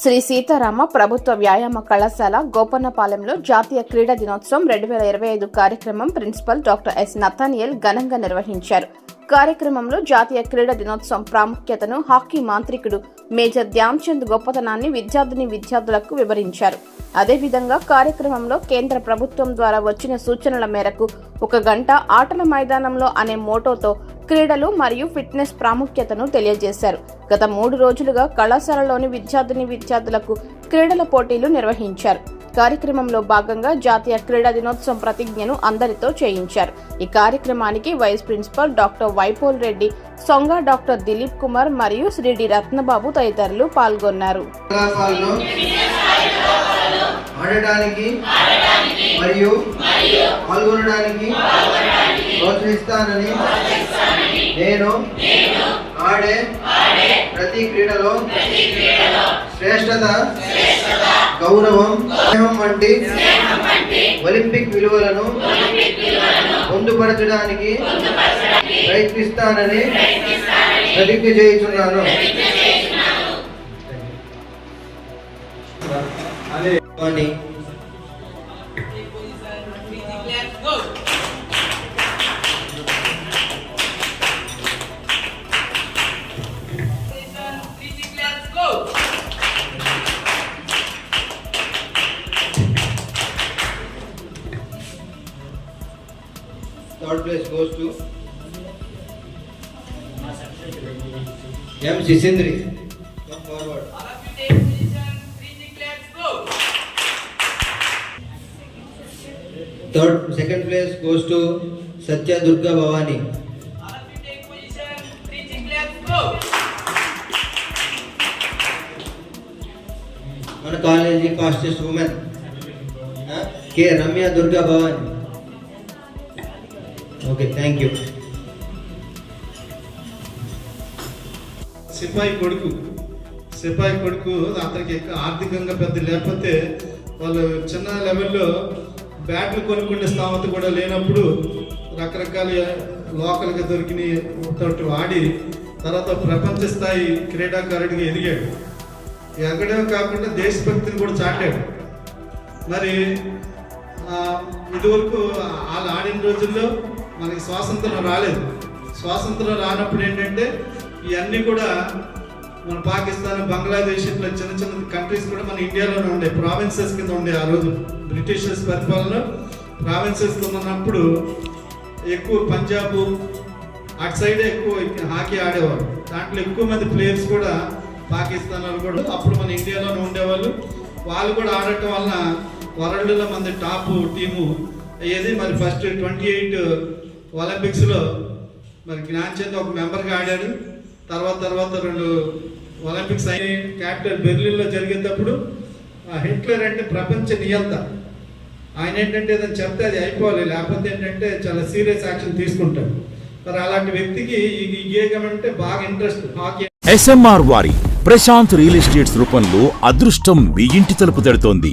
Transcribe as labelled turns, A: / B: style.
A: శ్రీ సీతారామ ప్రభుత్వ వ్యాయామ కళాశాల గోపన్నపాలెంలో జాతీయ క్రీడా దినోత్సవం రెండు వేల ఇరవై ఐదు కార్యక్రమం ప్రిన్సిపల్ డాక్టర్ ఎస్ నతానియల్ ఘనంగా నిర్వహించారు. కార్యక్రమంలో జాతీయ క్రీడా దినోత్సవం ప్రాముఖ్యతను హాకీ మాంత్రికుడు మేజర్ ధ్యాన్చంద్ గొప్పతనాన్ని విద్యార్థిని విద్యార్థులకు వివరించారు. అదేవిధంగా కార్యక్రమంలో కేంద్ర ప్రభుత్వం ద్వారా వచ్చిన సూచనల మేరకు ఒక గంట ఆటల మైదానంలో అనే మోటోతో క్రీడలు మరియు ఫిట్నెస్ ప్రాముఖ్యతను తెలియజేశారు. గత మూడు రోజులుగా కళాశాలలోని విద్యార్థిని విద్యార్థులకు క్రీడల పోటీలు నిర్వహించారు. కార్యక్రమంలో భాగంగా జాతీయ క్రీడా దినోత్సవం ప్రతిజ్ఞను అందరితో చేయించారు. ఈ కార్యక్రమానికి vice principal doctor వైపోల్ Reddy Songa doctor Dilip Kumar మరియు శ్రీ డి రత్నబాబు తదితరులు పాల్గొన్నారు.
B: మరియు పాల్గొనడానికి ప్రోత్సహిస్తానని నేను ఆడే ప్రతి క్రీడలో శ్రేష్టత గౌరవం స్నేహం వంటి ఒలింపిక్ విలువలను పొందుపరచడానికి ప్రయత్నిస్తానని ప్రతిజ్ఞ చేయుచున్నాను. అని Third place goes to M. Sisindri. Come forward.
C: All of you take position. Three let's go!
B: Third, second place goes to Satya Durga Bhavani.
C: All of you take position. Three let's go!
B: మన college fastest women K Ramya Durga Bhavani okay thank you
D: సిపాయి కొడుకు సిపాయి కొడుకు అతనికి ఆర్థికంగా పెద్ద లేకపోతే వాళ్ళు చిన్న లెవెల్లో బ్యాట్లు కొనుక్కునే స్థామత కూడా లేనప్పుడు రకరకాల లోకల్గా దొరికిన తోటి ఆడి తర్వాత ప్రపంచ స్థాయి క్రీడాకారుడిగా ఎదిగాడు. ఎగడమే కాకుండా దేశభక్తిని కూడా చాటాడు. మరి ఇదివరకు వాళ్ళు ఆడిన రోజుల్లో మనకి స్వాతంత్రం రాలేదు. స్వాతంత్రం రానప్పుడు ఏంటంటే ఇవన్నీ కూడా మన పాకిస్తాన్ బంగ్లాదేశ్ ఇట్లా చిన్న చిన్న కంట్రీస్ కూడా మన ఇండియాలోనే ఉండే ప్రావిన్సెస్ కింద ఉండే ఆ రోజు. బ్రిటిషర్స్ పరిపాలన ప్రావిన్సెస్ కింద ఉన్నప్పుడు ఎక్కువ పంజాబ్ అటు సైడ్ ఎక్కువ హాకీ ఆడేవారు. దాంట్లో ఎక్కువ మంది ప్లేయర్స్ కూడా పాకిస్తాన్ వాళ్ళు కూడా అప్పుడు మన ఇండియాలోనే ఉండేవాళ్ళు. వాళ్ళు కూడా ఆడటం వలన వరల్డ్లో మంది టాప్ టీము అయ్యేది మరి ఫస్ట్ ట్వంటీ ఎయిట్ ఒలింపిక్స్లో మరి జ్ఞాన్ చంద్ ఒక మెంబర్గా ఆడాడు. తర్వాత తర్వాత రెండు ఒలింపిక్స్ అయిన క్యాపిటల్ బెర్లిన్లో జరిగేటప్పుడు ఆ హిట్లర్ అంటే ప్రపంచ నియంత. ఆయన ఏంటంటే ఏదైనా చెప్తే అది అయిపోవాలి. లేకపోతే ఏంటంటే చాలా సీరియస్ యాక్షన్ తీసుకుంటాడు. మరి అలాంటి వ్యక్తికి ఈ ఈ గేమ్ అంటే బాగా ఇంట్రెస్ట్. హాకీ
E: ఎస్ఎంఆర్ వారి ప్రశాంత్ రియల్ ఎస్టేట్స్ రూపంలో అదృష్టం మీ ఇంటి తలుపు తడుతోంది.